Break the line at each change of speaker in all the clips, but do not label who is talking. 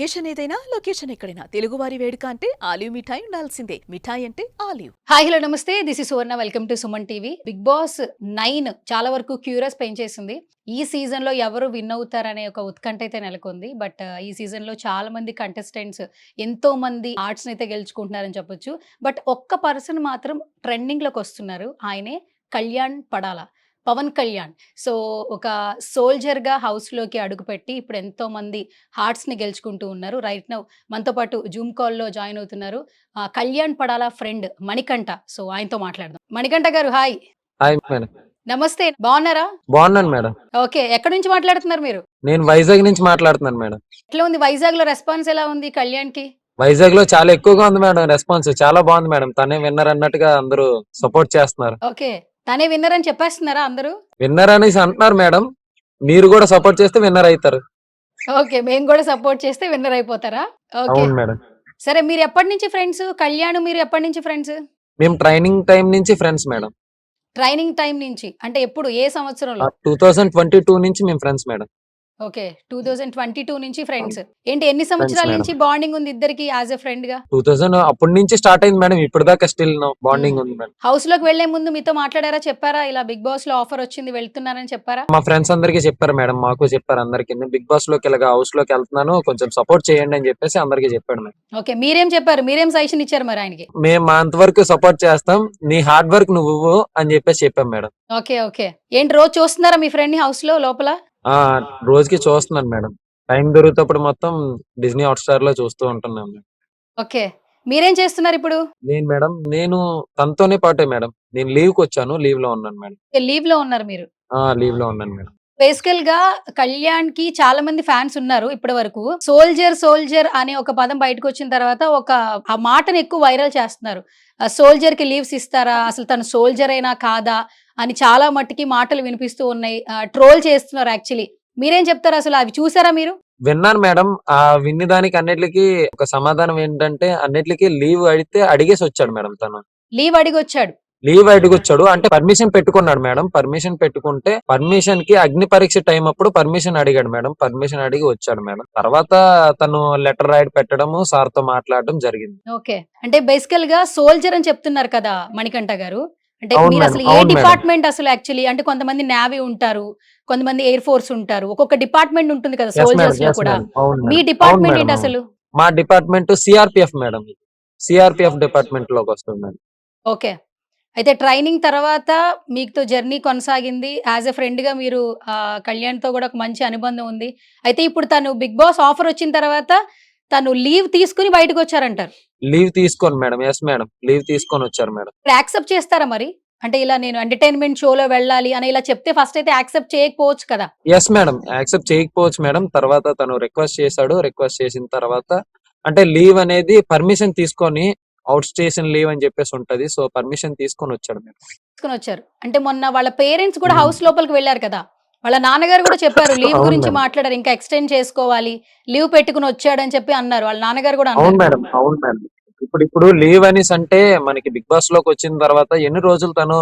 Location ఏదైనా location ఎక్కడైనా. తెలుగువారి వేడుక అంటే ఆలివ్ మిఠాయి ఉండాల్సిందే. మిఠాయి అంటే ఆలివ్.
హాయ్ హలో నమస్తే. This is Suvarna welcome to Suman TV Bigg Boss nine చాలా వరకు క్యూరియస్ పెంచేసింది. ఈ సీజన్లో ఎవరు విన్ అవుతారనే ఒక ఉత్కంఠ అయితే నెలకొంది. బట్ uh, ఈ సీజన్లో చాలా మంది కంటెస్టెంట్స్ ఎంతో మంది ఆర్ట్స్ అయితే గెలుచుకుంటున్నారని చెప్పొచ్చు. బట్ ఒక్క పర్సన్ మాత్రం ట్రెండింగ్లోకి వస్తున్నారు. ఆయనే కళ్యాణ్ పడాలా. పవన్ కళ్యాణ్. సో ఒక సోల్జర్గా హౌస్లోకి అడుగుపెట్టి ఇప్పుడు ఎంతో మంది హార్ట్స్ని గెలుచుకుంటూ ఉన్నారు. రైట్ నౌ మనతో పాటు జూమ్ కాల్లో జాయిన్ అవుతున్నారు. కళ్యాణ్ పడాల ఫ్రెండ్ మణికంఠ. సో ఆయనతో మాట్లాడదాం. మణికంఠ గారు హాయ్.
Hi madam.
నమస్తే. బాగున్నారా?
బాగున్నాను మేడం.
ఓకే. ఎక్కడి నుంచి మాట్లాడుతున్నారు మీరు?
నేను వైజాగ్ నుంచి మాట్లాడుతున్నాను మేడం.
ఎట్లా ఉంది? వైజాగ్లో రెస్పాన్స్ ఎలా ఉంది
కళ్యాణ్కి వైజాగ్లో చాలా ఎక్కువగా ఉంది మేడం రెస్పాన్స్. చాలా బాగుంది మేడం. తనే విన్నర్ అన్నట్టుగా అందరూ సపోర్ట్ చేస్తున్నారు.
ఓకే. తనే విన్నర్ అని చెప్పేస్తున్నారా అందరూ?
విన్నర్ అనేసి అంటున్నారు మేడం. మీరు కూడా సపోర్ట్ చేస్తే విన్నర్ అవుతారు.
ఓకే మేము కూడా సపోర్ట్ చేస్తే విన్నర్ అయిపోతారా? ఓకే.
అవును మేడం.
సరే మీరు ఎప్పటి నుంచి ఫ్రెండ్స్ కళ్యాణ్ మీరు ఎప్పటి నుంచి ఫ్రెండ్స్
మేము ట్రైనింగ్ టైం నుంచి ఫ్రెండ్స్ మేడం.
ట్రైనింగ్ టైం నుంచి అంటే ఎప్పుడు? ఏ సంవత్సరంలో?
టూ థౌసండ్ ట్వంటీ టూ నుంచి మేము friends madam.
Okay. Two thousand twenty two నుంచి ఫ్రెండ్స్. ఏంటి ఎన్ని సంవత్సరాల. నుంచి బాండింగ్ ఉంది ఇద్దరికి యాజ్ ఎ ఫ్రెండ్గా
టూ థౌసండ్ అప్పటి నుంచి స్టార్ట్ అయింది మేడం ఇప్పుడు దాకా స్టిల్ బాండింగ్ ఉంది మేడం
హౌస్లోకి వెళ్ళే ముందు మీతో మాట్లాడారా చెప్పారా? ఇలా బిగ్ బాస్లో ఆఫర్ వచ్చింది వెళ్తున్నారని చెప్పారా?
మా ఫ్రెండ్స్ అందరికీ చెప్పారు మేడం మాకు చెప్పారు అందరికి. బిగ్ బాస్లోకి ఇలాగ హౌస్లోకి వెళ్తున్నాను కొంచెం సపోర్ట్ చేయండి అని చెప్పేసి అందరికీ చెప్పాడు మేడం
ఓకే మీరేం చెప్పారు? మీరేం సజెషన్ ఇచ్చారు మరి ఆయనకి?
మేము మా అంతవరకు సపోర్ట్ చేస్తాం నీ హార్డ్ వర్క్ నువ్వు అని చెప్పేసి చెప్పాం మేడం
ఓకే ఓకే. ఏంటి రోజు చూస్తున్నారా మీ ఫ్రెండ్ని హౌస్లో లోపల?
ఆ రోజుకి చూస్తున్నాను మేడం. టైం దొరికినప్పుడు మొత్తం డిజ్నీ హాట్ స్టార్లో చూస్తూ ఉంటున్నాం మేడం.
ఓకే. మీరేం చేస్తున్నారు ఇప్పుడు?
నేను మేడం నేను తనతోనే పాటే మేడం. నేను లీవ్కి వచ్చాను లీవ్లో ఉన్నాను మేడం.
లీవ్లో ఉన్నారు మీరు?
ఆ లీవ్లో ఉన్నాను మేడం.
బేసికల్గా కళ్యాణ్కి చాలా మంది ఫ్యాన్స్ ఉన్నారు ఇప్పటి వరకు. సోల్జర్ సోల్జర్ అనే ఒక పదం బయటకు వచ్చిన తర్వాత ఒక ఆ మాటను ఎక్కువ వైరల్ చేస్తున్నారు. సోల్జర్కి లీవ్స్ ఇస్తారా? అసలు తను సోల్జర్ అయినా కాదా? అని చాలా మట్టుకి మాటలు వినిపిస్తూ ఉన్నాయి. ట్రోల్ చేస్తున్నారు యాక్చువల్లీ మీరేం చెప్తారు అసలు? అవి చూసారా మీరు?
విన్నాను మేడం. ఆ విన్ని దానికి అన్నిటికి ఒక సమాధానం ఏంటంటే అన్నిటికి లీవ్ అడిగితే అడిగేసి వచ్చాడు మేడం తను.
లీవ్ అడిగి వచ్చాడు
లీవ్ అడిగి వచ్చాడు అంటే పర్మిషన్ పెట్టుకున్నాడు మేడం. పర్మిషన్ పెట్టుకుంటే పర్మిషన్కి అగ్ని పరీక్ష టైం అప్పుడు పర్మిషన్ అడిగాడు మేడం. పర్మిషన్ అడిగి వచ్చాడు మేడం. తర్వాత తను లెటర్ రాయడ్ పెట్టడము సార్తో మాట్లాడడం జరిగింది.
ఓకే. అంటే బేసికల్గా సోల్జర్ అని చెప్తున్నారు కదా మణికంఠ గారు. అంటే మీరు అసలు ఏ. డిపార్ట్మెంట్ అసలు యాక్చువల్లీ అంటే కొంతమంది నేవీ ఉంటారు కొంతమంది ఎయిర్ ఫోర్స్ ఉంటారు ఒక్కొక్క డిపార్ట్మెంట్ ఉంటుంది కదా
సోల్జర్స్లో
కూడా. మీ. డిపార్ట్మెంట్ ఏంటి అసలు?
మా డిపార్ట్మెంట్ సిఆర్పిఎఫ్ మేడం సిఆర్పిఎఫ్ డిపార్ట్మెంట్లోకి వస్తుంది
ఓకే అయితే ట్రైనింగ్ తర్వాత మీతో జర్నీ కొనసాగింది. యాజ్ ఎ ఫ్రెండ్గా మీరు కళ్యాణ్తో కూడా ఒక మంచి అనుబంధం ఉంది. అయితే ఇప్పుడు తను బిగ్ బాస్ ఆఫర్ వచ్చిన తర్వాత తను లీవ్ తీసుకుని బయటకు వచ్చారంటారు.
లీవ్ తీసుకొని మేడం. Yes madam. లీవ్ తీసుకొని వచ్చారు మేడం.
యాక్సెప్ట్ చేస్తారా మరి? అంటే ఇలా నేను ఎంటర్టైన్మెంట్ షోలో వెళ్ళాలి అని ఇలా చెప్తే ఫస్ట్ అయితే యాక్సెప్ట్ చేయకపోవచ్చు కదా?
Yes madam. యాక్సెప్ట్ చేయకపోవచ్చు మేడం. తర్వాత తను రిక్వెస్ట్ చేశాడు. రిక్వెస్ట్ చేసిన తర్వాత అంటే లీవ్ అనేది పర్మిషన్ తీసుకొని అవుట్ స్టేషన్ లీవ్ అని చెప్పేసి ఉంటది. సో పర్మిషన్ తీసుకొని వచ్చాడు మేడం.
తీసుకుని వచ్చారు. అంటే మొన్న వాళ్ళ పేరెంట్స్ కూడా
Hmm.
హౌస్ లోపలికి వెళ్ళారు కదా? వాళ్ళ నాన్నగారు కూడా చెప్పారు లీవ్ గురించి. మాట్లాడారు ఇంకా ఎక్స్టెండ్ చేసుకోవాలి లీవ్ పెట్టుకుని వచ్చాడని చెప్పి అన్నారు. వాళ్ళ నాన్నగారు కూడా
అవును మేడం అవును మేడం. ఇప్పుడు ఇప్పుడు లీవ్ అనేసి అంటే మనకి బిగ్ బాస్లోకి వచ్చిన తర్వాత ఎన్ని రోజులు తను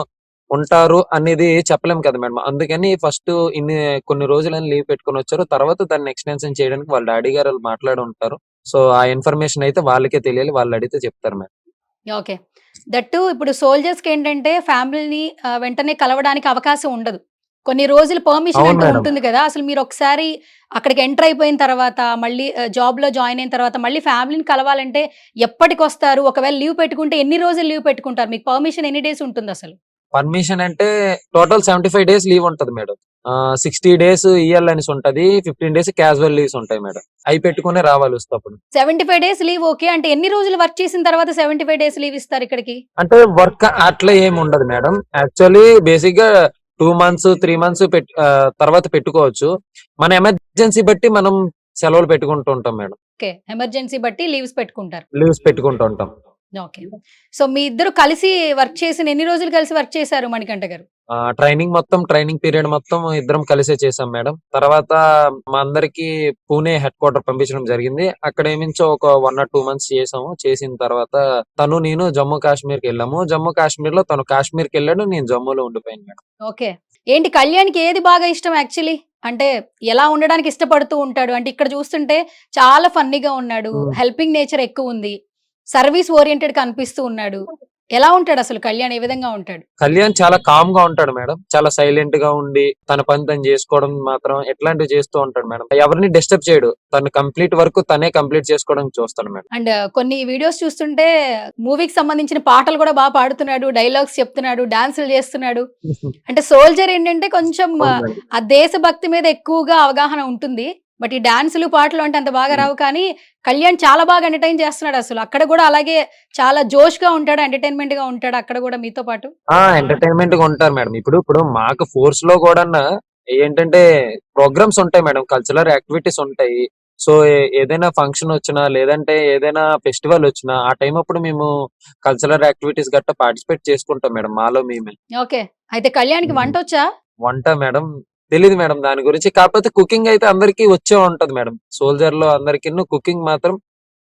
ఉంటారు అనేది చెప్పలేం కదా మేడం. అందుకని ఫస్ట్ ఇన్ని కొన్ని రోజులని లీవ్ పెట్టుకొని వచ్చారు. తర్వాత దాన్ని ఎక్స్టెన్షన్ చేయడానికి వాళ్ళ డాడీ గారు మాట్లాడి ఉంటారు. సో ఆ ఇన్ఫర్మేషన్ అయితే వాళ్ళకే తెలియాలి వాళ్ళు అడిగితే చెప్తారు మేడం.
ఓకే. దట్టు ఇప్పుడు సోల్జర్స్కి ఏంటంటే ఫ్యామిలీని వెంటనే కలవడానికి అవకాశం ఉండదు. కొన్ని రోజులు పర్మిషన్ అంటూ. ఉంటుంది కదా. అసలు మీరు ఒకసారి అక్కడికి ఎంటర్ అయిపోయిన తర్వాత మళ్ళీ జాబ్లో జాయిన్ అయిన తర్వాత మళ్ళీ ఫ్యామిలీని కలవాలంటే ఎప్పటికి వస్తారు ఒకవేళ లీవ్ పెట్టుకుంటే ఎన్ని రోజులు లీవ్ పెట్టుకుంటారు? మీకు పర్మిషన్ ఎన్ని డేస్ ఉంటుంది అసలు?
పర్మిషన్ అంటే total seventy five days leave ఉంటది మేడం. సిక్స్టీ డేస్ ఈఎల్ అనేసి ఉంటది ఫిఫ్టీన్ డేస్ క్యాజువల్ లీవ్స్ ఉంటాయి మేడం. అవి పెట్టుకునే రావాలి వస్తే అప్పుడు.
Seventy five days leave okay అంటే ఎన్ని రోజులు వర్క్ చేసిన తర్వాత సెవెంటీ ఫైవ్ డేస్ లీవ్ ఇస్తారు ఇక్కడికి?
అంటే వర్క్ అట్లా ఏమి ఉండదు మేడం. యాక్చువల్లీ బేసిక్గా టూ మంత్స్ త్రీ మంత్స్ తర్వాత పెట్టుకోవచ్చు. మన ఎమర్జెన్సీ బట్టి మనం సెలవులు పెట్టుకుంటూ ఉంటాం మేడం.
ఓకే. ఎమర్జెన్సీ బట్టి లీవ్స్ పెట్టుకుంటారు.
లీవ్స్ పెట్టుకుంటూ ఉంటాం.
ఓకే. సో మీ ఇద్దరు కలిసి వర్క్ చేసిన ఎన్ని రోజులు కలిసి వర్క్ చేశారు మణికంఠ గారు?
ట్రైనింగ్ మొత్తం ట్రైనింగ్ పీరియడ్ మొత్తం ఇద్దరం కలిసే చేసాం మేడం. తర్వాత మా అందరికి పూణే హెడ్ క్వార్టర్ పంపించడం జరిగింది. అక్కడ ఏమించో ఒక వన్ ఆర్ టూ మంత్స్ చేసాము చేసిన తర్వాత తను నేను జమ్మూ కాశ్మీర్కి వెళ్ళాము. జమ్మూ కాశ్మీర్లో తను కాశ్మీర్కి వెళ్ళాడు. నేను జమ్మూలో ఉండిపోయాను మేడం.
ఓకే. ఏంటి కళ్యాణ్కి ఏది బాగా ఇష్టం యాక్చువల్లీ? అంటే ఎలా ఉండడానికి ఇష్టపడుతూ ఉంటాడు? అంటే ఇక్కడ చూస్తుంటే చాలా ఫన్నీగా ఉన్నాడు. హెల్పింగ్ నేచర్ ఎక్కువ ఉంది. సర్వీస్ ఓరియంటెడ్ కనిపిస్తూ ఉన్నాడు. ఎలా ఉంటాడు అసలు కళ్యాణ్? ఏ విధంగా ఉంటాడు?
కళ్యాణ్ చాలా కామ్గా ఉంటాడు మేడం. చాలా సైలెంట్గా ఉండి తన పని తను చేసుకోవడం మాత్రం ఎట్లాంటివి చేస్తూ ఉంటాడు మేడం. ఎవరిని డిస్టర్బ్ చేయడు. తను కంప్లీట్ వరకు తనే కంప్లీట్ చేసుకోవడం చూస్తాడు మేడం.
అండ్ కొన్ని వీడియోస్ చూస్తుంటే మూవీకి సంబంధించిన పాటలు కూడా బాగా పాడుతున్నాడు. డైలాగ్స్ చెప్తున్నాడు. డాన్సులు చేస్తున్నాడు. అంటే సోల్జర్ ఏంటంటే కొంచెం ఆ, దేశభక్తి మీద ఎక్కువగా అవగాహన ఉంటుంది. బట్ ఈ డాన్సులు పాటలు అంటే అంత బాగా రావు కానీ కళ్యాణ్ చాలా బాగా ఎంటర్టైన్ చేస్తున్నాడు అసలు. అక్కడ కూడా అలాగే చాలా జోష్గా ఉంటాడు ఎంటర్టైన్మెంట్గా ఉంటాడు. అక్కడ కూడా మీతో పాటు.
ఎంటర్టైన్మెంట్గా ఉంటారు మేడం. ఇప్పుడు ఇప్పుడు మాకు ఫోర్స్లో కూడా ఏంటంటే ప్రోగ్రామ్స్ ఉంటాయి మేడం. కల్చరల్ యాక్టివిటీస్ ఉంటాయి. సో ఏదైనా ఫంక్షన్ వచ్చినా లేదంటే ఏదైనా ఫెస్టివల్ వచ్చినా ఆ టైం అప్పుడు మేము కల్చరల్ యాక్టివిటీస్ గట్టా పార్టిసిపేట్ చేసుకుంటాం మేడం మాలో మేమే.
ఓకే. అయితే కళ్యాణ్కి వంట వచ్చా?
వంట మేడం తెలియదు మేడం దాని గురించి. కాకపోతే కుకింగ్ అయితే అందరికీ వచ్చే ఉంటది మేడం. సోల్జర్లో అందరికి కుకింగ్ మాత్రం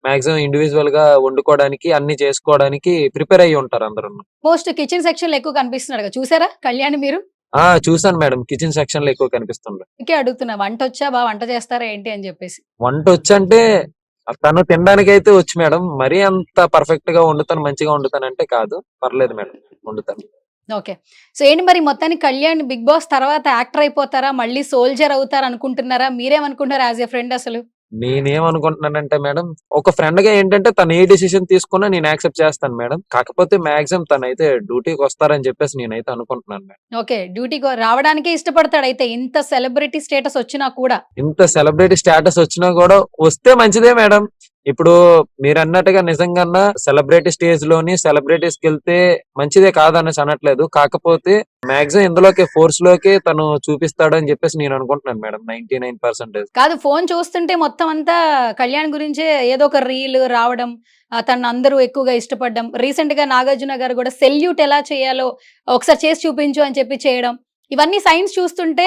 మాక్సిమం ఇండివిజువల్గా వండుకోవడానికి అన్ని చేసుకోవడానికి ప్రిపేర్ అయ్యి ఉంటారు అందరూ
మోస్ట్ కిచెన్ సెక్షన్లో ఎక్కువ కనిపిస్తున్నాడు చూసారా? కళ్యాణ్ మీరు?
ఆ చూసాను మేడం. కిచెన్ సెక్షన్లో ఎక్కువ కనిపిస్తుండ్రు
అందుకే అడుగుతున్నా వంట వచ్చా బాగా వంట చేస్తారా ఏంటి అని చెప్పేసి.
వంట వచ్చంటే తను తినడానికి అయితే వచ్చు మేడం. మరీ అంత పర్ఫెక్ట్గా వండుతాను మంచిగా వండుతాను అంటే కాదు. పర్లేదు మేడం వండుతాను.
ఓకే. సో ఏంటి మరి మొత్తానికి కళ్యాణ్ బిగ్ బాస్ తర్వాత యాక్టర్ అయిపోతారా? మళ్ళీ సోల్జర్ అవుతారా అనుకుంటున్నారా? మీరేమనుకుంటారా యాజ్ ఏ ఫ్రెండ్ అసలు?
నేనేమనుకుంటున్నానంటే మేడం ఒక ఫ్రెండ్గా ఏంటంటే తను ఏ డిసిషన్ తీసుకున్నా నేను యాక్సెప్ట్ చేస్తాను మేడం. కాకపోతే మాక్సిమం తనైతే డ్యూటీకి వస్తారని చెప్పేసి నేనైతే అనుకుంటున్నాను మేడం.
ఓకే. డ్యూటీకి రావడానికే ఇష్టపడతాడు అయితే ఇంత సెలబ్రిటీ స్టేటస్ వచ్చినా కూడా.
ఇంత సెలబ్రిటీ స్టేటస్ వచ్చినా కూడా వస్తే మంచిదే మేడం. ఇప్పుడు మీరు అన్నట్టుగా నిజంగా సెలబ్రిటీ స్టేజ్లోని సెలబ్రిటీస్కి వెళ్తే మంచిదే కాదనేసి అనట్లేదు. కాకపోతే మాక్సిమం ఇందులోకి ఫోర్స్లోకి తను చూపిస్తాడు అని చెప్పేసి నేను అనుకుంటున్నాను మేడం. Ninety nine percentage.
కాదు ఫోన్ చూస్తుంటే మొత్తం అంతా కళ్యాణ్ గురించే ఏదో ఒక రీల్ రావడం తను అందరూ ఎక్కువగా ఇష్టపడడం రీసెంట్గా నాగార్జున గారు కూడా సెల్యూట్ ఎలా చేయాలో ఒకసారి చేసి చూపించు అని చెప్పి చేయడం ఇవన్నీ సైన్స్ చూస్తుంటే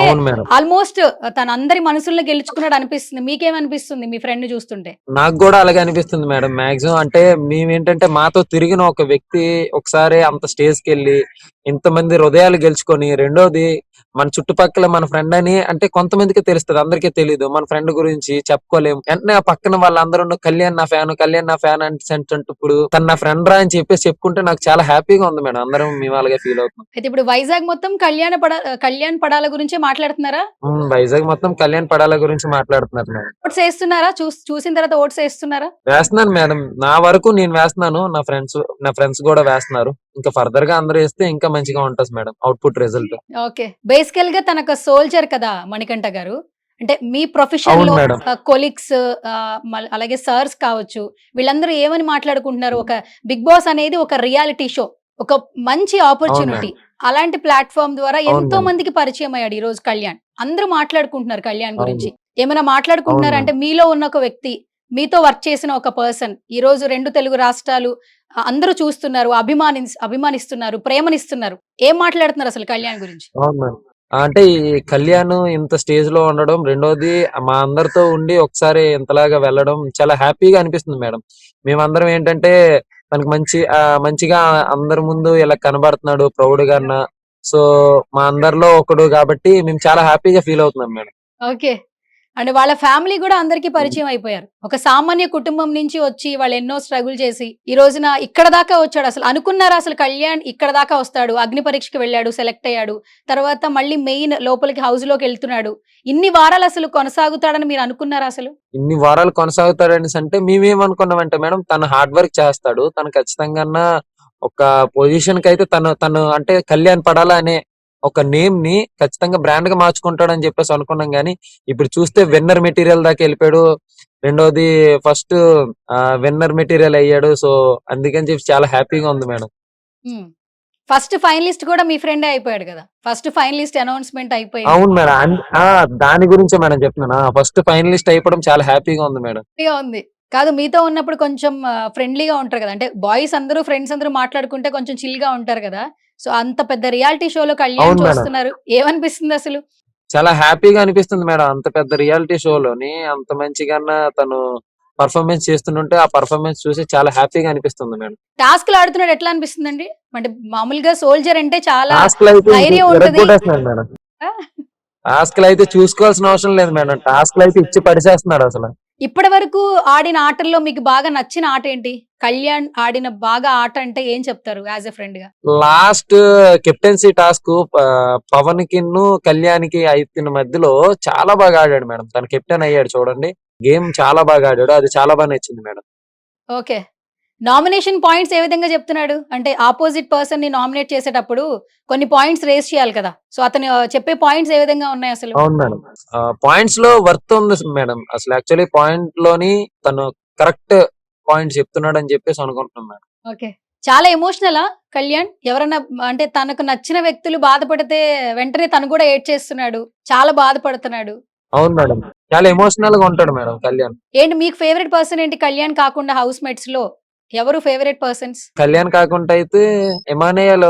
ఆల్మోస్ట్ తన అందరి మనసుల్ని గెలుచుకున్నాడు అనిపిస్తుంది. మీకేమనిపిస్తుంది మీ ఫ్రెండ్ చూస్తుంటే?
నాకు కూడా అలాగే అనిపిస్తుంది మేడం. మాక్సిమం అంటే మేమేంటంటే మాతో తిరిగిన ఒక వ్యక్తి ఒకసారి అంత స్టేజ్కి వెళ్ళి ఇంతమంది హృదయాలు గెలుచుకొని రెండోది మన చుట్టుపక్కల మన ఫ్రెండ్ అని అంటే కొంతమందికి తెలుస్తుంది అందరికీ తెలియదు మన ఫ్రెండ్ గురించి చెప్పుకోలేము. వెంటనే ఆ పక్కన వాళ్ళందరూ కళ్యాణ్ నా ఫ్యాన్ కళ్యాణ్ నా ఫ్యాన్ అంటే ఇప్పుడు తన నా ఫ్రెండ్ రా అని చెప్పేసి చెప్పుకుంటే నాకు చాలా హ్యాపీగా ఉంది మేడం. అందరం మేము అలాగే ఫీల్ అవుతున్నాం.
అయితే ఇప్పుడు వైజాగ్ మొత్తం కళ్యాణ పడ కళ్యాణ్ పడాల గురించే మాట్లాడుతున్నారా?
వైజాగ్ మొత్తం కళ్యాణ్ పడాల గురించి మాట్లాడుతున్నారు మేడం.
ఓట్స్ వేస్తున్నారా? చూస్ చూసిన తర్వాత ఓట్స్ వేస్తున్నారా?
వేస్తున్నాను మేడం. నా వరకు నేను వేస్తున్నాను. నా ఫ్రెండ్స్ నా ఫ్రెండ్స్ కూడా వేస్తున్నారు. ఇంకా ఫర్దర్గా అందరూ వేస్తే ఇంకా మంచిగా ఉంటుంది మేడం అవుట్పుట్ రిజల్ట్
ఓకే. బేసికల్గా తనకు సోల్జర్ కదా మణికంఠ గారు. అంటే మీ
ప్రొఫెషన్లో.
కొలీగ్స్ అలాగే సర్స్ కావచ్చు వీళ్ళందరూ ఏమని మాట్లాడుకుంటున్నారు? ఒక బిగ్ బాస్ అనేది ఒక రియాలిటీ షో ఒక మంచి ఆపర్చునిటీ అలాంటి ప్లాట్ఫామ్ ద్వారా ఎంతో. మందికి పరిచయం అయ్యాడు ఈ రోజు కళ్యాణ్. అందరూ మాట్లాడుకుంటున్నారు కళ్యాణ్ గురించి. ఏమైనా మాట్లాడుకుంటున్నారు అంటే మీలో ఉన్న ఒక వ్యక్తి మీతో వర్క్ చేసిన ఒక పర్సన్ ఈ రోజు రెండు తెలుగు రాష్ట్రాలు అందరూ చూస్తున్నారు అభిమాని అభిమానిస్తున్నారు ప్రేమనిస్తున్నారు. ఏం మాట్లాడుతున్నారు అసలు కళ్యాణ్ గురించి?
అంటే ఈ కళ్యాణ్ ఇంత స్టేజ్లో ఉండడం రెండోది మా అందరితో ఉండి ఒకసారి ఇంతలాగా వెళ్ళడం చాలా హ్యాపీగా అనిపిస్తుంది మేడం. మేమందరం ఏంటంటే తనకు మంచి మంచిగా అందరి ముందు ఇలా కనబడుతున్నాడు ప్రౌడ్గా సో మా అందరిలో ఒకడు కాబట్టి మేము చాలా హ్యాపీగా ఫీల్ అవుతున్నాం మేడం.
ఓకే. అండ్ వాళ్ళ ఫ్యామిలీ కూడా అందరికీ పరిచయం అయిపోయారు. ఒక సామాన్య కుటుంబం నుంచి వచ్చి వాళ్ళు ఎన్నో స్ట్రగుల్ చేసి ఈ రోజున ఇక్కడ దాకా వచ్చాడు. అసలు అనుకున్నారా? అసలు కళ్యాణ్ ఇక్కడ దాకా వస్తాడు. అగ్ని పరీక్షకి వెళ్ళాడు సెలెక్ట్ అయ్యాడు. తర్వాత మళ్ళీ మెయిన్ లోపలికి హౌస్లోకి వెళ్తున్నాడు. ఇన్ని వారాలు అసలు కొనసాగుతాడని మీరు అనుకున్నారా అసలు?
ఇన్ని వారాలు కొనసాగుతాడని అంటే మేమేమనుకున్నామంటే మేడం తను హార్డ్ వర్క్ చేస్తాడు. తను ఖచ్చితంగా ఒక పొజిషన్కి అయితే తను తను అంటే కళ్యాణ్ పడాలా అనే ఒక నేమ్ని ఖచ్చితంగా బ్రాండ్గా మార్చుకుంటాడని చెప్పేసి అనుకున్నాం కానీ ఇప్పుడు చూస్తే విన్నర్ మెటీరియల్ దాకా వెళ్ళిపోయాడు. రెండోది ఫస్ట్ విన్నర్ మెటీరియల్ అయ్యాడు. సో అందుకని చెప్పి చాలా హ్యాపీగా ఉంది మేడం.
ఫస్ట్ ఫైనలిస్ట్ కూడా మీ ఫ్రెండే అయిపోయాడు కదా. ఫస్ట్ ఫైనలిస్ట్ అనౌన్స్మెంట్ అయిపోయింది.
అవును మేడం. దాని గురించే మేడం చెప్తున్నాను. ఫస్ట్ ఫైనలిస్ట్ అయిపోవడం చాలా హ్యాపీగా ఉంది మేడం.
ఉంది. కాదు మీతో ఉన్నప్పుడు కొంచెం ఫ్రెండ్లీగా ఉంటారు కదా. అంటే బాయ్స్ అందరూ ఫ్రెండ్స్ అందరూ మాట్లాడుకుంటే కొంచెం చిల్గా ఉంటారు కదా. సో అంత పెద్ద రియాలిటీ షోలో కళ్యాణ్. చూస్తున్నారు. ఏమనిపిస్తుంది అసలు?
చాలా హ్యాపీగా అనిపిస్తుంది మేడం. అంత పెద్ద రియాలిటీ షోలోని అంత మంచిగా తను పర్ఫార్మెన్స్ చేస్తుంటే ఆ పర్ఫార్మెన్స్ చూసి చాలా హ్యాపీగా అనిపిస్తుంది మేడం.
టాస్క్ ఆడుతున్నాడు ఎట్లా అనిపిస్తుంది అండి అంటే మామూలుగా సోల్జర్ అంటే చాలా
లో
ధైర్యం ఉంటది.
టాస్క్ అయితే చూసుకోవాల్సిన అవసరం లేదు మేడం. టాస్క్ అయితే ఇచ్చి పడిచేస్తున్నాడు అసలు.
ఇప్పటి వరకు ఆడిన ఆటల్లో మీకు బాగా నచ్చిన ఆట ఏంటి? కళ్యాణ్ ఆడిన బాగా ఆట అంటే ఏం చెప్తారు యాజ్ ఎ ఫ్రెండ్గా?
లాస్ట్ కెప్టెన్సీ టాస్క్ పవన్ కిన్ను కళ్యాణ్కి అయిన మధ్యలో చాలా బాగా ఆడాడు మేడం. తను కెప్టెన్ అయ్యాడు చూడండి. గేమ్ చాలా బాగా ఆడాడు. అది చాలా బాగా నచ్చింది మేడం.
ఓకే. నామినేషన్ పాయింట్స్ ఏ విధంగా చెప్తున్నాడు? అంటే ఆపోజిట్ పర్సన్ని నామినేట్ చేసేటప్పుడు కొన్ని పాయింట్స్ రేస్ చేయాలి కదా. సో అతను చెప్పే పాయింట్స్ ఏ విధంగా ఉన్నాయి అసలు?
అవును మేడం. పాయింట్స్లో వర్త్ ఉంది మేడం. అసలు యాక్చువల్లీ పాయింట్లోని తను కరెక్ట్ పాయింట్ చెప్తున్నాడు అని చెప్పేసి అనుకుంటున్నాం మేడం.
ఓకే. చాలా ఎమోషనలా కళ్యాణ్? ఎవరన్నా అంటే తనకు నచ్చిన వ్యక్తులు బాధపడితే వెంటనే తను కూడా ఏడ్ చేస్తున్నాడు. చాలా బాధపడుతున్నాడు.
అవును మేడం. చాలా ఎమోషనల్గా ఉంటాడు మేడం కళ్యాణ్.
ఏంటి మీకు ఫేవరెట్ పర్సన్ ఏంటి కళ్యాణ్? కాకుండా హౌస్ మేట్స్లో. ఎవరు ఫేవరెట్ పర్సన్స్?
కళ్యాణ్ కాకుండా అయితే ఎమానియల్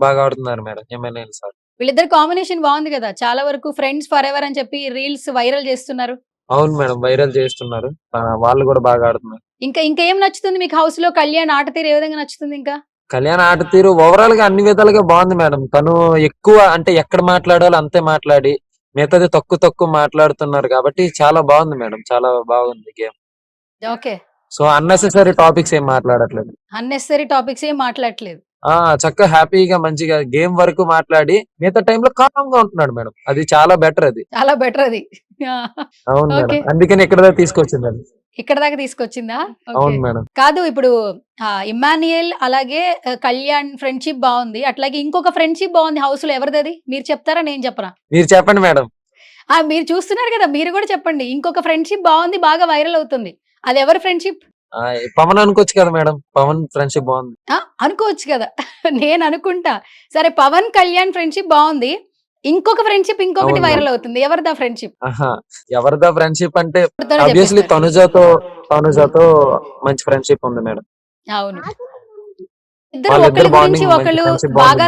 బాగా ఆడుతున్నారు మేడం ఎమానియల్ సార్.
వీళ్ళిద్దరు కాంబినేషన్ బాగుంది కదా చాలా వరకు ఫ్రెండ్స్ ఫర్ ఎవర్ అని చెప్పి రీల్స్ వైరల్ చేస్తున్నారు.
అవును మేడం వైరల్ చేస్తున్నారు. ఆ, వాళ్ళు కూడా బాగా ఆడుతున్నారు.
ఇంకా ఇంకా ఏం నచ్చుతుంది మీకు హౌస్లో కళ్యాణ్ ఆట తీరు ఏ విధంగా నచ్చుతుంది ఇంకా?
కళ్యాణ్ ఆట తీరు ఓవరాల్గా అన్ని విధాలుగా బాగుంది మేడం. తను ఎక్కువ అంటే ఎక్కడ మాట్లాడాలో అంతే మాట్లాడి మిగతాది తక్కువ తక్కువ మాట్లాడుతున్నారు కాబట్టి చాలా బాగుంది మేడం చాలా బాగుంది game.
Okay.
So unnecessary topics ఏం మాట్లాడట్లేదు.
అన్నెసరీ టాపిక్స్ ఏం మాట్లాడట్లేదు.
ఆ చక్కగా హ్యాపీగా మంచిగా గేమ్ వరకు మాట్లాడి మిగతా టైంలో కామ్గా ఉంటున్నాడు మేడం. అది చాలా బెటర్ అది.
చాలా బెటర్ అది.
అవును మేడం. అందుకని ఇక్కడ దాకా తీసుకొచ్చింది అది
ఇక్కడ దాకా తీసుకొచ్చిందా.
అవును మేడం.
కాదు ఇప్పుడు ఆ, ఇమ్మాన్యుయల్ అలాగే కళ్యాణ్ ఫ్రెండ్షిప్ బాగుంది. అట్లాగే ఇంకొక ఫ్రెండ్షిప్ బాగుంది హౌస్లో ఎవరిది అది మీరు చెప్తారా? నేను చెప్పరా
మీరు చెప్పండి మేడం.
ఆ మీరు చూస్తున్నారు కదా. మీరు కూడా చెప్పండి. ఇంకొక ఫ్రెండ్షిప్ బాగుంది బాగా వైరల్ అవుతుంది. అది ఎవరి ఫ్రెండ్షిప్
పవన్ అనుకోవచ్చు కదా మేడం. పవన్ ఫ్రెండ్షిప్ బాగుంది.
అనుకోవచ్చు కదా. నేను అనుకుంటా. సరే పవన్ కళ్యాణ్ ఫ్రెండ్షిప్ బాగుంది. ఇంకొక ఫ్రెండ్షిప్ ఇంకొకటి. వైరల్ అవుతుంది. ఎవరిదా ఫ్రెండ్షిప్?
ఎవరిదా ఫ్రెండ్షిప్ అంటే ఆబ్వియస్లీ తనుజతో తనుజతో మంచి ఫ్రెండ్షిప్ ఉంది మేడం.
అవును. ఇద్దరు గురించి ఒకళ్ళు బాగా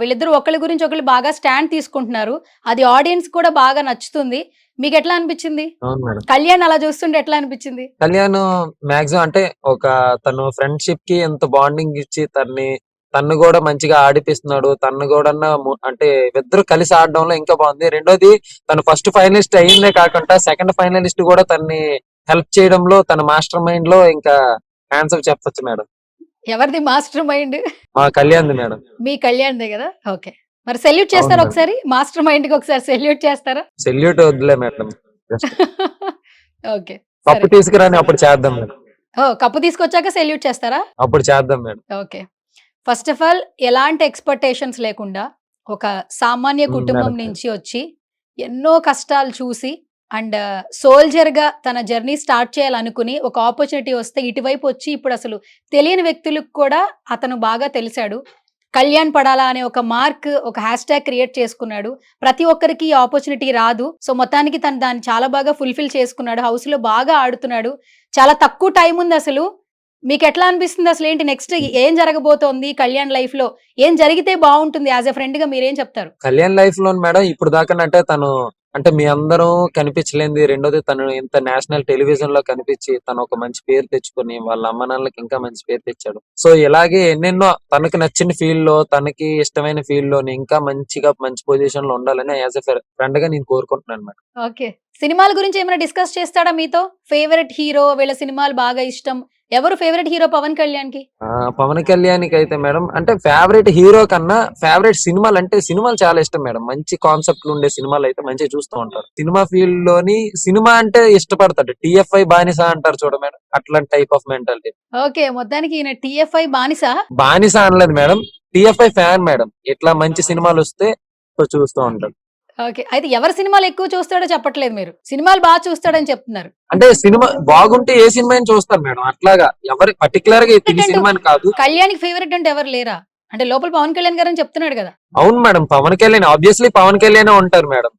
వీళ్ళిద్దరు ఒకళ్ళ గురించి ఒకళ్ళు బాగా స్టాండ్ తీసుకుంటున్నారు. అది ఆడియన్స్ కూడా బాగా నచ్చుతుంది. మీకు ఎట్లా అనిపించింది?
అవును మేడం.
కళ్యాణ్ అలా చూస్తుంటే ఎట్లా అనిపించింది?
కళ్యాణ్ మాక్సిమం అంటే ఒక తను ఫ్రెండ్షిప్కి ఎంత బాండింగ్ ఇచ్చి తన్ని తను కూడా మంచిగా ఆడిపిస్తున్నాడు తను కూడా అంటే ఇద్దరు కలిసి ఆడడంలో ఇంకా బాగుంది. రెండోది తను ఫస్ట్ ఫైనలిస్ట్ అయిందే కాకుండా సెకండ్ ఫైనలిస్ట్ కూడా తన్ని హెల్ప్ చేయడంలో తన మాస్టర్ మైండ్లో ఇంకా ఆన్సర్ చెప్పొచ్చు మేడం.
ఎవరిది మాస్టర్ మైండ్?
మా కళ్యాణ్ మేడం.
మీ కళ్యాణ్దే కదా? ఓకే. మరి సెల్యూట్ చేస్తారా. ఒకసారి? మాస్టర్ మైండ్కి ఒకసారి సెల్యూట్ చేస్తారా?
సెల్యూట్ వద్దులే మేడం.
ఓకే.
కప్పు తీసుకురాని అప్పుడు చేద్దాం మేడం.
ఓ కప్పు తీసుకొచ్చాక సెల్యూట్ చేస్తారా?
అప్పుడు చేద్దాం madam.
Okay. First of all ఎలాంటి ఎక్స్పెక్టేషన్స్ లేకుండా ఒక సామాన్య కుటుంబం. నుంచి వచ్చి ఎన్నో కష్టాలు చూసి అండ్ సోల్జర్గా తన జర్నీ స్టార్ట్ చేయాలనుకుని ఒక ఆపర్చునిటీ వస్తే ఇటువైపు వచ్చి ఇప్పుడు అసలు తెలియని వ్యక్తులకు కూడా అతను బాగా తెలిసాడు. కళ్యాణ్ పడాలా అనే ఒక మార్క్ ఒక హ్యాష్ ట్యాగ్ క్రియేట్ చేసుకున్నాడు. ప్రతి ఒక్కరికి ఈ ఆపర్చునిటీ రాదు. సో మొత్తానికి తను దాన్ని చాలా బాగా ఫుల్ఫిల్ చేసుకున్నాడు. హౌస్లో బాగా ఆడుతున్నాడు. చాలా తక్కువ టైం ఉంది అసలు. మీకు ఎట్లా అనిపిస్తుంది అసలు ఏంటి? నెక్స్ట్ ఏం జరగబోతోంది కళ్యాణ్ లైఫ్లో? ఏం జరిగితే బాగుంటుంది? యాజ్ ఎ ఫ్రెండ్గా మీరేం చెప్తారు?
కళ్యాణ్ లైఫ్లో మేడం ఇప్పుడు దాకా అంటే తను అంటే మీ అందరూ కనిపించలేంది రెండోది తను ఇంత నేషనల్ టెలివిజన్లో కనిపించి తను ఒక మంచి పేరు తెచ్చుకొని వాళ్ళ అమ్మ నాన్నలకి ఇంకా మంచి పేరు తెచ్చాడు. సో ఇలాగే ఎన్నెన్నో తనకి నచ్చిన ఫీల్డ్లో తనకి ఇష్టమైన ఫీల్డ్లో ఇంకా మంచిగా మంచి పొజిషన్లో ఉండాలని యాజ్ ఎ ఫ్రెండ్గా నేను కోరుకుంటున్నాను అనమాట
ఓకే. సినిమాల గురించి ఏమైనా డిస్కస్ చేస్తాడా మీతో? ఫేవరెట్ హీరో వీళ్ళ సినిమాలు బాగా ఇష్టం ఎవరు ఫేవరెట్ హీరో పవన్
కళ్యాణ్కి పవన్ కళ్యాణ్కి అయితే మేడం అంటే ఫేవరెట్ హీరో కన్నా ఫేవరెట్ సినిమాలు అంటే సినిమాలు చాలా ఇష్టం మేడం. మంచి కాన్సెప్ట్లు ఉండే సినిమాలు అయితే మంచిగా చూస్తూ ఉంటారు. సినిమా ఫీల్డ్లోని సినిమా అంటే ఇష్టపడతాడు. టిఎఫ్ఐ బానిస అంటారు చూడ మేడం. అట్లాంటి టైప్ ఆఫ్ మెంటాలిటీ
ఓకే మొత్తానికి ఈయన టిఎఫ్ఐ బానిస?
బానిస అనలేదు మేడం. TFI fan madam. ఇట్లా మంచి సినిమాలు వస్తే చూస్తూ ఉంటాడు.
ఓకే. అయితే ఎవరి సినిమాలు ఎక్కువ చూస్తాడో చెప్పట్లేదు మీరు. సినిమాలు బాగా చూస్తాడని చెప్తున్నారు.
అంటే సినిమా బాగుంటే ఏ సినిమా చూస్తారు మేడం? అట్లాగా ఎవరి
పర్టికులర్గా
సినిమా కాదు.
కళ్యాణ్కి ఫేవరెట్ అంటే ఎవరు లేరా? అంటే లోపల పవన్ కళ్యాణ్ గారు అని చెప్తున్నాడు కదా.
అవును మేడం పవన్ కళ్యాణ్ ఆబ్వియస్లీ పవన్ కళ్యాణ్ ఉంటారు మేడం.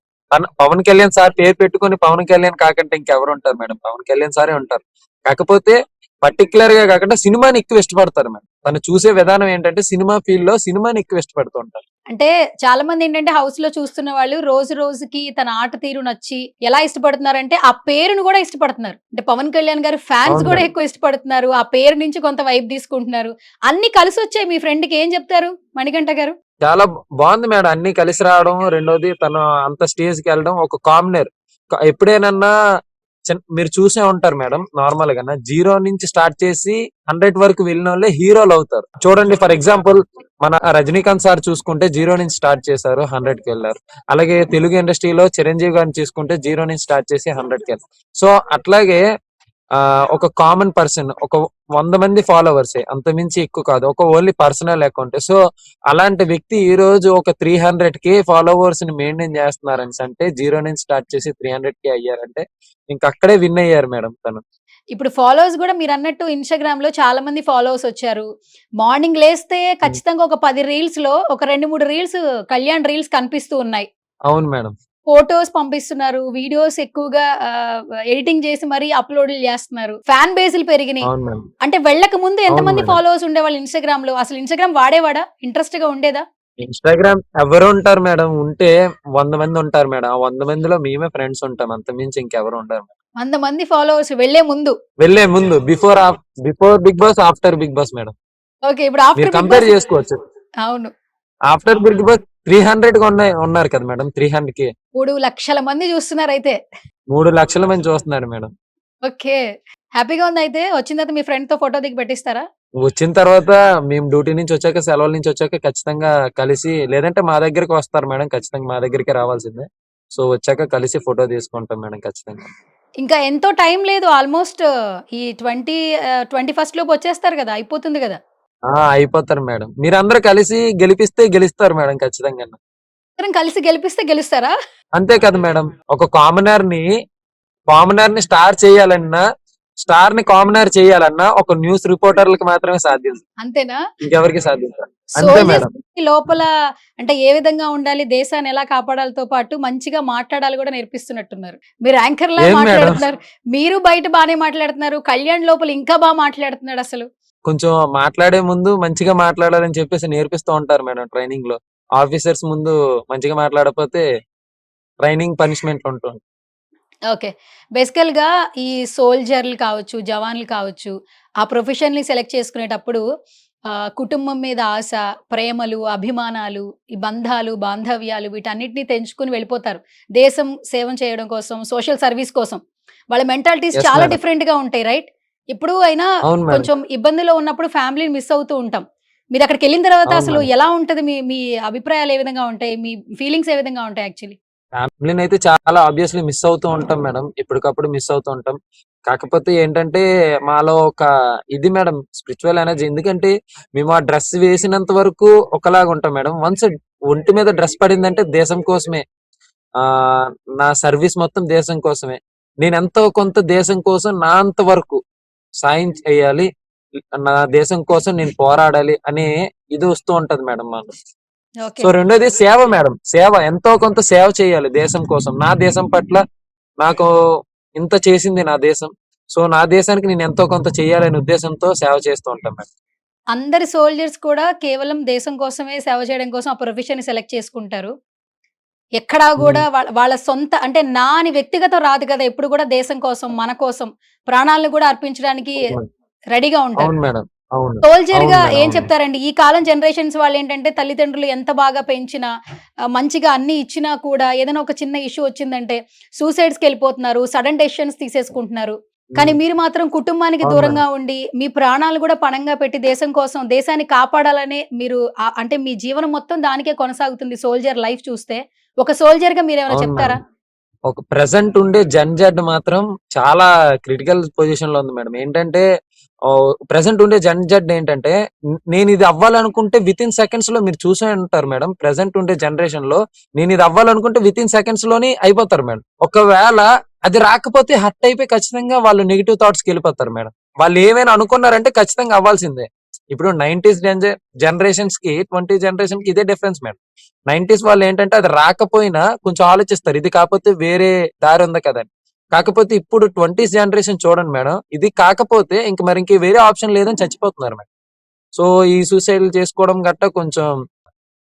పవన్ కళ్యాణ్ సార్ పేరు పెట్టుకొని పవన్ కళ్యాణ్ కాకంటే ఇంకెవరు ఉంటారు మేడం? పవన్ కళ్యాణ్ సారే ఉంటారు. కాకపోతే పర్టికులర్గా కాకుండా సినిమాని ఎక్కువ ఇష్టపడతారు మేడం. తను చూసే విధానం ఏంటంటే సినిమా ఫీల్డ్లో సినిమాని ఎక్కువ ఇష్టపడుతూ ఉంటారు.
అంటే చాలా మంది ఏంటంటే హౌస్లో చూస్తున్న వాళ్ళు రోజు రోజుకి తన ఆట తీరు నచ్చి ఎలా ఇష్టపడుతున్నారంటే ఆ పేరును కూడా ఇష్టపడుతున్నారు. అంటే పవన్ కళ్యాణ్ గారు ఫ్యాన్స్ కూడా. ఎక్కువ ఇష్టపడుతున్నారు. ఆ పేరు నుంచి కొంత వైబ్ తీసుకుంటున్నారు. అన్ని కలిసి వచ్చాయి మీ ఫ్రెండ్కి ఏం చెప్తారు మణికంఠ గారు?
చాలా బాగుంది మేడం. అన్ని కలిసి రావడం రెండోది తను అంత స్టేజ్కి వెళ్ళడం ఒక కామనర్ ఎప్పుడేనన్నా మీరు చూసే ఉంటారు మేడం నార్మల్గా జీరో నుంచి స్టార్ట్ చేసి హండ్రెడ్ వరకు వెళ్ళిన వాళ్ళే హీరోలు అవుతారు. చూడండి ఫర్ ఎగ్జాంపుల్ మన రజనీకాంత్ సార్ చూసుకుంటే జీరో నుంచి స్టార్ట్ చేశారు హండ్రెడ్కి వెళ్ళారు. అలాగే తెలుగు ఇండస్ట్రీలో చిరంజీవి గారిని చూసుకుంటే జీరో నుంచి స్టార్ట్ చేసి హండ్రెడ్కి వెళ్ళారు. సో అట్లాగే ఒక కామన్ పర్సన్ ఒక వంద మంది ఫాలోవర్స్ అంత మించి ఎక్కువ కాదు. ఒక ఓన్లీ పర్సనల్ అకౌంట్ సో అలాంటి వ్యక్తి ఈ రోజు ఒక త్రీ హండ్రెడ్ కే ఫాలోవర్స్ని మెయింటైన్ చేస్తున్నారని అంటే జీరో నుంచి స్టార్ట్ చేసి త్రీ హండ్రెడ్ కే అయ్యారంటే ఇంకా అక్కడే విన్ అయ్యారు మేడం తను.
ఇప్పుడు ఫాలోవర్స్ కూడా మీరు అన్నట్టు ఇన్స్టాగ్రామ్లో చాలా మంది ఫాలోవర్స్ వచ్చారు. మార్నింగ్ లేస్తే ఖచ్చితంగా ఒక పది రీల్స్లో ఒక రెండు మూడు రీల్స్ కళ్యాణ్ రీల్స్ కనిపిస్తూ ఉన్నాయి.
అవును మేడం.
ఫోటోస్ పంపిస్తున్నారు వీడియోస్ ఎక్కువగా ఎడిటింగ్ చేసి మరీ అప్లోడ్ చేస్తున్నారు. ఫ్యాన్ బేస్లు పెరిగినాయి. అంటే వెళ్ళక ముందు ఎంతమంది. ఫాలోవర్స్ ఉండేవాళ్ళు ఇన్స్టాగ్రామ్లో అసలు ఇన్స్టాగ్రామ్ వాడేవాడా? ఇంట్రెస్ట్గా ఉండేదా?
ఇన్స్టాగ్రామ్ ఎవరు ఉంటారు మేడం? ఉంటే వంద మంది ఉంటారు మేడం. ఆ వంద మందిలో మేమే ఫ్రెండ్స్ ఉంటాం. అంత మించి ఇంకెవరు ఉంటారు.
వంద మంది ఫాలోవర్స్ వెళ్ళే ముందు?
వెళ్ళే ముందు. Before before Bigg Boss after Bigg Boss madam.
Okay. ఇప్పుడు ఆఫ్టర్
కంపేర్ చేసుకోవచ్చు.
అవును.
ఆఫ్టర్ బిగ్ బాస్ త్రీ హండ్రెడ్గా ఉన్నాయి ఉన్నారు కదా మేడం త్రీ హండ్రెడ్కి.
మూడు లక్షల మంది చూస్తున్నారు అయితే
మూడు లక్షల మంది చూస్తున్నారు మేడం.
ఓకే. హ్యాపీగా ఉంది అయితే వచ్చిన తర్వాత మీ ఫ్రెండ్తో ఫోటో దిగి పెట్టిస్తారా?
వచ్చిన తర్వాత మేము డ్యూటీ నుంచి వచ్చాక సెలవుల నుంచి వచ్చాక ఖచ్చితంగా కలిసి లేదంటే మా దగ్గరికి వస్తారు మేడం ఖచ్చితంగా మా దగ్గరికి రావాల్సిందే. సో వచ్చాక కలిసి ఫోటో తీసుకుంటాం మేడం ఖచ్చితంగా.
ఇంకా ఎంతో టైం లేదు ఆల్మోస్ట్ ఈ ట్వంటీ ట్వంటీ ఫస్ట్ లోపు వచ్చేస్తారు కదా అయిపోతుంది కదా.
అయిపోతారు మేడం. మీరందరూ కలిసి గెలిపిస్తే గెలుస్తారు మేడం ఖచ్చితంగా.
కలిసి గెలిపిస్తే గెలుస్తారా?
అంతే కదా మేడం. ఒక కామనర్ని కామనర్ని స్టార్ చేయాలన్నా స్టార్ని కామనర్ చేయాలన్నా ఒక న్యూస్ రిపోర్టర్లకు మాత్రమే సాధ్యం.
అంతేనా?
ఇంకెవరికి సాధ్యం. అంతే మేడం.
లోపల అంటే ఏ విధంగా ఉండాలి దేశాన్ని ఎలా కాపాడాలతో పాటు మంచిగా మాట్లాడాలి కూడా నేర్పిస్తున్నట్టున్నారు. మీరు యాంకర్ లా? మాట్లాడుతున్నారు. మీరు బయట బానే మాట్లాడుతున్నారు. కళ్యాణ్ లోపల ఇంకా బాగా మాట్లాడుతున్నాడు అసలు.
కొంచెం మాట్లాడే ముందు మంచిగా మాట్లాడాలని చెప్పేసి నేర్పిస్తూ ఉంటారు మేడం ట్రైనింగ్లో. ఆఫీసర్స్ ముందు మంచిగా మాట్లాడకపోతే ట్రైనింగ్ పనిష్మెంట్ ఉంటుంది
ఓకే. బేసికల్గా ఈ సోల్జర్లు కావచ్చు జవాన్లు కావచ్చు ఆ ప్రొఫెషన్ని సెలెక్ట్ చేసుకునేటప్పుడు ఆ, కుటుంబం మీద ఆశ ప్రేమలు అభిమానాలు ఈ బంధాలు బాంధవ్యాలు వీటన్నిటిని తెంచుకుని వెళ్ళిపోతారు. దేశం సేవ చేయడం కోసం సోషల్ సర్వీస్ కోసం. వాళ్ళ మెంటాలిటీస్ చాలా. డిఫరెంట్గా ఉంటాయి రైట్ ఇప్పుడు అయినా కొంచెం ఇబ్బందిలో ఉన్నప్పుడు ఫ్యామిలీని మిస్ అవుతూ ఉంటాం. మీరు అక్కడికి వెళ్ళిన తర్వాత అసలు. ఎలా ఉంటది? మీ మీ అభిప్రాయాలు ఏ విధంగా ఉంటాయి? మీ ఫీలింగ్స్ ఏ విధంగా ఉంటాయి యాక్చువల్లీ?
ఫ్యామిలీని అయితే చాలా ఆబ్వియస్లీ మిస్ అవుతూ ఉంటాం మేడం. ఎప్పటికప్పుడు మిస్ అవుతూ ఉంటాం. కాకపోతే ఏంటంటే మాలో ఒక ఇది మేడం స్పిరిచువల్ ఎనర్జీ. ఎందుకంటే మేము ఆ డ్రెస్ వేసినంత వరకు ఒకలాగా ఉంటాం మేడం. వన్స్ ఒంటి మీద డ్రెస్ పడిందంటే దేశం కోసమే. ఆ నా సర్వీస్ మొత్తం దేశం కోసమే. నేను ఎంతో కొంత దేశం కోసం నా అంత వరకు సాయం చేయాలి. నా దేశం కోసం నేను పోరాడాలి అనే ఇది వస్తూ ఉంటది మేడం
ఓకే.
సో రెండోది సేవ మేడం. సేవ ఎంతో కొంత సేవ చేయాలి దేశం కోసం. నా దేశం పట్ల నాకు ఇంత చేసింది నా దేశం. సో నా దేశానికి నేను ఎంతో కొంత చేయాలనే ఉద్దేశంతో సేవ చేస్తూ ఉంటాను మేడం.
అందరి సోల్జర్స్ కూడా కేవలం దేశం కోసమే సేవ చేయడం కోసం ఆ ప్రొఫెషన్ సెలెక్ట్ చేసుకుంటారు. ఎక్కడా కూడా వాళ్ళ సొంత అంటే నా అని వ్యక్తిగతం రాదు కదా ఎప్పుడు కూడా దేశం కోసం మన కోసం ప్రాణాలను కూడా అర్పించడానికి రెడీగా ఉంటారు.
సోల్జర్గా
ఏం. చెప్తారండి? ఈ కాలం జనరేషన్స్ వాళ్ళు ఏంటంటే తల్లిదండ్రులు ఎంత బాగా పెంచినా మంచిగా అన్ని ఇచ్చినా కూడా ఏదైనా ఒక చిన్న ఇష్యూ వచ్చిందంటే సూసైడ్స్కి వెళ్ళిపోతున్నారు సడన్ డెసిషన్స్ తీసేసుకుంటున్నారు. కానీ మీరు మాత్రం కుటుంబానికి దూరంగా ఉండి మీ ప్రాణాలు కూడా పణంగా పెట్టి దేశం కోసం దేశాన్ని కాపాడాలనే మీరు అంటే మీ జీవనం మొత్తం దానికే కొనసాగుతుంది సోల్జర్ లైఫ్ చూస్తే. ఒక సోల్జర్గా మీరు ఏమైనా చెప్తారా.
ఒక ప్రెసెంట్ ఉండే జన్ జడ్ మాత్రం చాలా క్రిటికల్ పొజిషన్లో ఉంది మేడం. ఏంటంటే ప్రెసెంట్ ఉండే జన్ జడ్ ఏంటంటే నేను ఇది అవ్వాలనుకుంటే విత్ ఇన్ సెకండ్స్లో మీరు చూసే ఉంటారు మేడం. ప్రెసెంట్ ఉండే జనరేషన్లో నేను ఇది అవ్వాలనుకుంటే విత్ ఇన్ సెకండ్స్లోని అయిపోతారు మేడం. ఒకవేళ అది రాకపోతే హట్ అయిపోయి ఖచ్చితంగా వాళ్ళు నెగిటివ్ థాట్స్కి వెళ్ళిపోతారు మేడం. వాళ్ళు ఏమైనా అనుకున్నారంటే ఖచ్చితంగా అవ్వాల్సిందే. ఇప్పుడు నైన్టీస్ జనరేషన్స్కి ట్వంటీ జనరేషన్కి ఇదే డిఫరెన్స్ మేడం. నైన్టీస్ వాళ్ళు ఏంటంటే అది రాకపోయినా కొంచెం ఆలోచిస్తారు. ఇది కాకపోతే వేరే దారి ఉంది కదని కాకపోతే ఇప్పుడు ట్వంటీస్ జనరేషన్ చూడండి మేడం. ఇది కాకపోతే ఇంక మరి ఇంక వేరే ఆప్షన్ లేదని చచ్చిపోతున్నారు మేడం. సో ఈ సూసైడ్ చేసుకోవడం గట్ట కొంచెం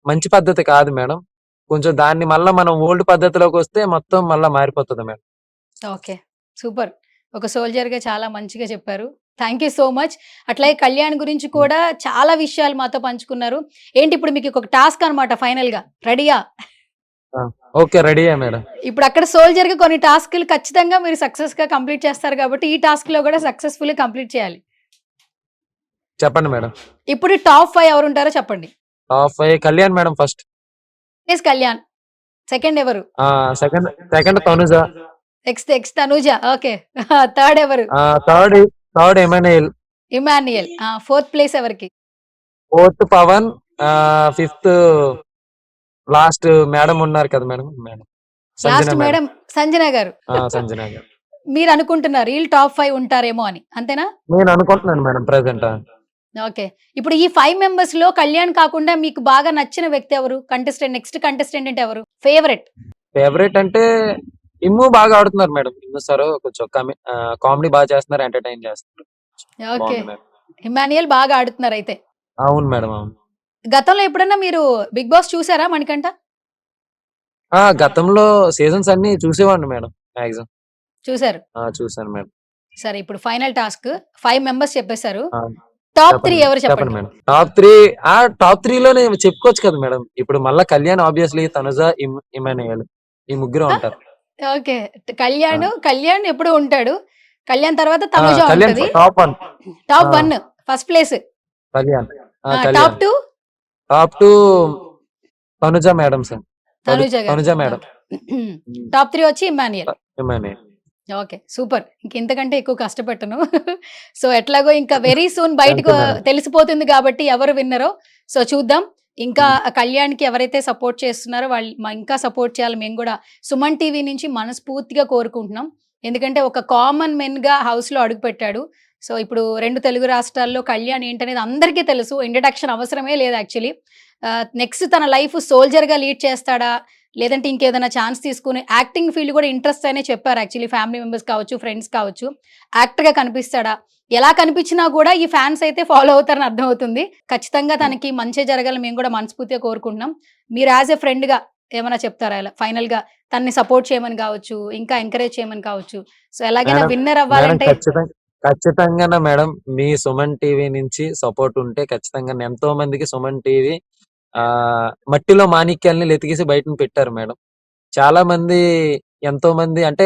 మంచి పద్ధతి కాదు మేడం. కొంచెం దాన్ని మళ్ళీ మనం ఓల్డ్ పద్ధతిలోకి వస్తే మొత్తం మళ్ళీ మారిపోతుంది మేడం.
ఓకే. సూపర్. ఒక సోల్జర్గా చాలా మంచిగా చెప్పారు. థ్యాంక్ యూ సో మచ్ అట్లాగే కళ్యాణ్ గురించి కూడా చాలా విషయాలు మాతో పంచుకున్నారు. ఏంటి ఇప్పుడు మీకు ఒక టాస్క్ అనమాట ఫైనల్గా రెడీయా
ఓకే రెడీయా మేడం.
ఇప్పుడు అక్కడ సోల్జర్గా కొన్ని టాస్క్లు ఖచ్చితంగా మీరు సక్సెస్గా కంప్లీట్ చేస్తారు కాబట్టి ఈ టాస్క్లో కూడా సక్సెస్ఫుల్ కంప్లీట్ చేయాలి.
చెప్పండి మేడం.
ఇప్పుడు టాప్ ఫైవ్ ఎవరు ఉంటారో చెప్పండి.
Top five Kalyan madam first.
Yes Kalyan. Second ఎవరు?
Second second Tanuja.
Next ex Tanuja. Okay. Third ఎవరు?
Third third Emmanuel
Emmanuel fourth place ఎవరికి?
Fourth Pawan fifth last madam ఉన్నారు కదా madam madam.
Last
madam.
Sanjana గారు.
సంజన గారు.
మీరు అనుకుంటున్నారు వీళ్ళు టాప్ ఫైవ్ ఉంటారేమో అని అంతేనా?
నేను అనుకుంటున్నాను మేడం ప్రెసెంట్
ఓకే. ఇప్పుడు ఈ ఫైవ్ మెంబర్స్లో కళ్యాణ్ కాకుండా మీకు బాగా నచ్చిన వ్యక్తి ఎవరు? కంటెస్టెంట్ నెక్స్ట్ కంటెస్టెంట్ ఎవరు? ఫేవరెట్
ఫేవరెట్ అంటే ఇమ్ము బాగా ఆడుతున్నారు మేడం. ఇమ్ము సార్ కొంచెం కామెడీ బాగా చేస్తున్నారు ఎంటర్టైన్ చేస్తున్నారు.
ఓకే.
బాగుంది మేడం.
ఇమాన్యుయల్ బాగా ఆడుతున్నారు అయితే.
అవును మేడం అవును.
గతంలో ఎప్పుడన్నా మీరు బిగ్ బాస్ చూసారా మణికంఠ?
ఆ గతంలో సీజన్స్ అన్ని చూసేవాడిని మేడం మాక్సిమం.
చూసారు?
చూసాను మేడం.
సరే ఇప్పుడు ఫైనల్ టాస్క్. ఫైవ్ మెంబర్స్ చెప్పేశారు.
ఆ,
టాప్
చెప్పండి
త్రీ ఎవరు
చెప్పండి
చెప్పండి?
మేడం. టాప్ త్రీ ఆ టాప్ త్రీ లోనే చెప్పుకోవచ్చు కదా మేడం. ఇప్పుడు మళ్ళా కళ్యాణ్ ఆబ్వియస్లీ తనుజ ఇమ్- ఇమానుయల్ ఈ ముగ్గురు ఉంటారు.
ఓకే. కళ్యాణ్ కళ్యాణ్ ఎప్పుడు ఉంటాడు. కళ్యాణ్ తర్వాత తనుజ ఉంటది.
Top one.
Top. One first place.
Kalyan.
Top two?
Top two Tanuja madam sir.
Tanuja
Tanuja madam.
Top three వచ్చి ఇమాన్యుయల్
ఇమానుయల్
ఓకే సూపర్. ఇంకెంతకంటే ఎక్కువ కష్టపడను సో ఎట్లాగో ఇంకా వెరీ సూన్ బయటకు. తెలిసిపోతుంది కాబట్టి ఎవరు విన్నరో. సో చూద్దాం. ఇంకా కళ్యాణ్కి ఎవరైతే సపోర్ట్ చేస్తున్నారో వాళ్ళు ఇంకా సపోర్ట్ చేయాలి మేము కూడా. సుమన్ టీవీ నుంచి మనస్ఫూర్తిగా కోరుకుంటున్నాం. ఎందుకంటే ఒక కామన్ మెన్గా హౌస్లో అడుగుపెట్టాడు. సో ఇప్పుడు రెండు తెలుగు రాష్ట్రాల్లో కళ్యాణ్ ఏంటనేది అందరికీ తెలుసు. ఇంట్రడక్షన్ అవసరమే లేదు యాక్చువల్లీ. నెక్స్ట్ తన లైఫ్ సోల్జర్గా లీడ్ చేస్తాడా? లేదంటే ఇంకేదైనా ఛాన్స్ తీసుకుని యాక్టింగ్ ఫీల్డ్ కూడా ఇంట్రెస్ట్ అనే చెప్పారు యాక్చువల్లీ ఫ్యామిలీ మెంబర్స్ కావచ్చు ఫ్రెండ్స్ కావచ్చు. యాక్టర్గా కనిపిస్తాడా? ఎలా కనిపించినా కూడా ఈ ఫ్యాన్స్ అయితే ఫాలో అవుతారని అర్థమవుతుంది. ఖచ్చితంగా తనకి మంచి జరగాలని మేము కూడా మనస్ఫూర్తిగా కోరుకుంటున్నాం. మీరు యాజ్ ఎ ఫ్రెండ్గా ఏమైనా చెప్తారా ఇలా? ఫైనల్గా తన్ని సపోర్ట్ చేయమని కావచ్చు ఇంకా ఎంకరేజ్ చేయమని కావచ్చు. సో ఎలాగైనా విన్నర్ అవ్వాలంటే
ఖచ్చితంగా మేడం? మీ సుమన్ టీవీ నుంచి సపోర్ట్ ఉంటే ఖచ్చితంగా ఎంతో మందికి సుమన్ టీవీ ఆ మట్టిలో మాణిక్యాలని వెతికేసి బయటను పెట్టారు మేడం. చాలా మంది ఎంతో మంది అంటే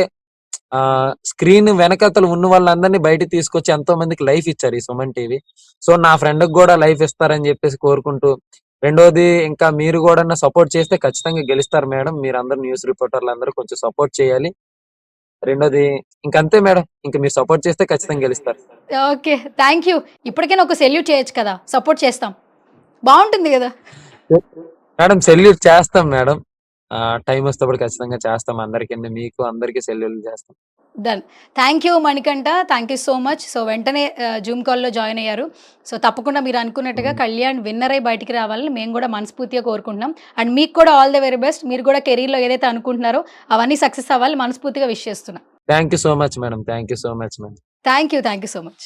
ఆ స్క్రీన్ వెనకతలు ఉన్న వాళ్ళందరినీ బయట తీసుకొచ్చి ఎంతో మందికి లైఫ్ ఇచ్చారు ఈ సుమన్ టీవీ. సో నా ఫ్రెండ్ కూడా లైఫ్ ఇస్తారని చెప్పేసి కోరుకుంటూ రెండోది ఇంకా మీరు కూడా సపోర్ట్ చేస్తే ఖచ్చితంగా గెలుస్తారు మేడం. మీరు అందరు న్యూస్ రిపోర్టర్లు అందరూ కొంచెం సపోర్ట్ చేయాలి. రెండోది ఇంకంతే మేడం. ఇంకా మీరు సపోర్ట్ చేస్తే ఖచ్చితంగా గెలుస్తారు.
ఓకే. Thank you. ఇప్పటికైనా ఒక సెల్యూట్ చేయొచ్చు కదా. సపోర్ట్ చేస్తాం. బాగుంటుంది కదా.
మేడం సెల్యూట్ చేస్తాం మేడం. టైం వస్తేప్పుడు ఖచ్చితంగా చేస్తాం. అందరికి మీకు అందరికి సెల్యూట్ చేస్తాం.
Done. Thank you Manikanta. Thank you so much. So వెంటనే జూమ్ కాల్లో జాయిన్ అయ్యారు. సో తప్పకుండా మీరు అనుకున్నట్టుగా కళ్యాణ్ విన్నర్ అయి బయటికి రావాలని మేము కూడా మనస్ఫూర్తిగా కోరుకుంటున్నాం. అండ్ మీకు కూడా ఆల్ ద వెరీ బెస్ట్. మీరు కూడా కెరీర్లో ఏదైతే అనుకుంటున్నారో అవన్నీ సక్సెస్ అవ్వాలి మనస్ఫూర్తిగా విష్ చేస్తున్నాం.
Thank you so much madam. Thank you so much madam.
Thank you. Thank you so much.